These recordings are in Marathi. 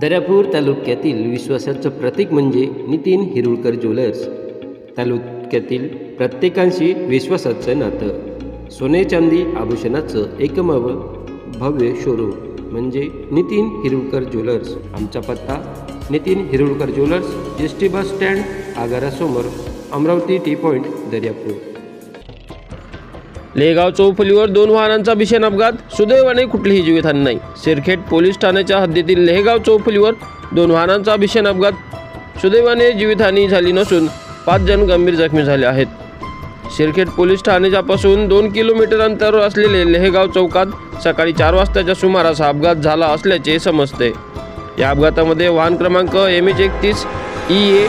दर्यापूर तालुक्यातील विश्वासाचं प्रतीक म्हणजे नितीन हिरुळकर ज्वेलर्स. तालुक्यातील प्रत्येकांशी विश्वासाचं नातं. सोने चांदी आभूषणाचं एकमेव भव्य शोरूम म्हणजे नितीन हिरुळकर ज्वेलर्स. आमचा पत्ता Nitin Hirulkar jewellers S T bus stand आगारासमोर Amravati T point Daryapur. Legaon चौफुलीवर दोन वाहनांचा भीषण अपघात. सुदैवाने कुठलीही जीवितहानी नाही. सिरखेड पोलीस ठाण्याच्या हद्दीतील लेहगाव चौफुलीवर दोन वाहनांचा भीषण अपघात. सुदैवाने जीवितहानी झाली नसून पाच जण गंभीर जखमी झाले आहेत. सिरखेड पोलीस ठाण्याच्यापासून दोन किलोमीटर अंतरावर असलेले लेहगाव चौकात सकाळी चार वाजताच्या सुमारास अपघात झाला असल्याचे समजते. या अपघातामध्ये वाहन क्रमांक एम एच एकतीस ई ए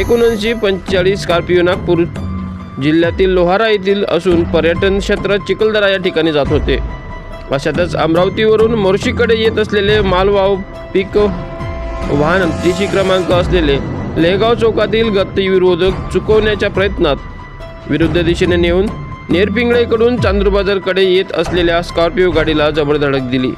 एकोणऐंशी पंचेचाळीस स्कॉर्पिओ नागपूर जिल्ह्यातील लोहारा येथील असून पर्यटन क्षेत्र चिखलदरा या ठिकाणी जात होते. अशातच अमरावतीवरून मोर्शीकडे येत असलेले मालवाहू पीक वाहन तिशी क्रमांक असलेले लेगाव चौकातील गतिविरोधक चुकवण्याच्या प्रयत्नात विरुद्ध दिशेने नेऊन नेरपिंगळेकडून चांदूरबाजारकडे येत असलेल्या स्कॉर्पिओ गाडीला जबर धडक दिली.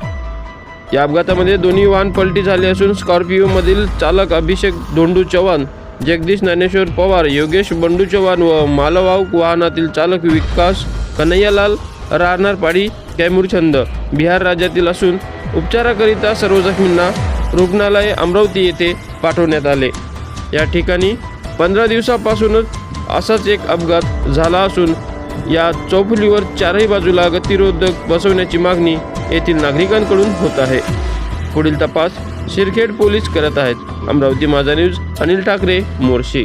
या अपघातामध्ये दोन्ही वाहन पलटी झाले असून स्कॉर्पिओमधील चालक अभिषेक धोंडू चव्हाण जगदीश ज्ञानेश्वर पवार योगेश बंडू चव्हाण व मालवाहक वाहनातील चालक विकास कन्हैयालाल राहणार पाडी कैमूरछंद बिहार राज्यातील असून उपचाराकरिता सर्व जखमींना रुग्णालय अमरावती येथे पाठवण्यात आले. या ठिकाणी पंधरा दिवसापासूनच असाच एक अपघात झाला असून या चौफुलीवर चारही बाजूला गतिरोधक बसवण्याची मागणी येथील नागरिकांकडून होत आहे. पुढील तपास शिरखेड पोलीस करत आहेत. अमरावती माझा न्यूज अनिल ठाकरे मोर्शी.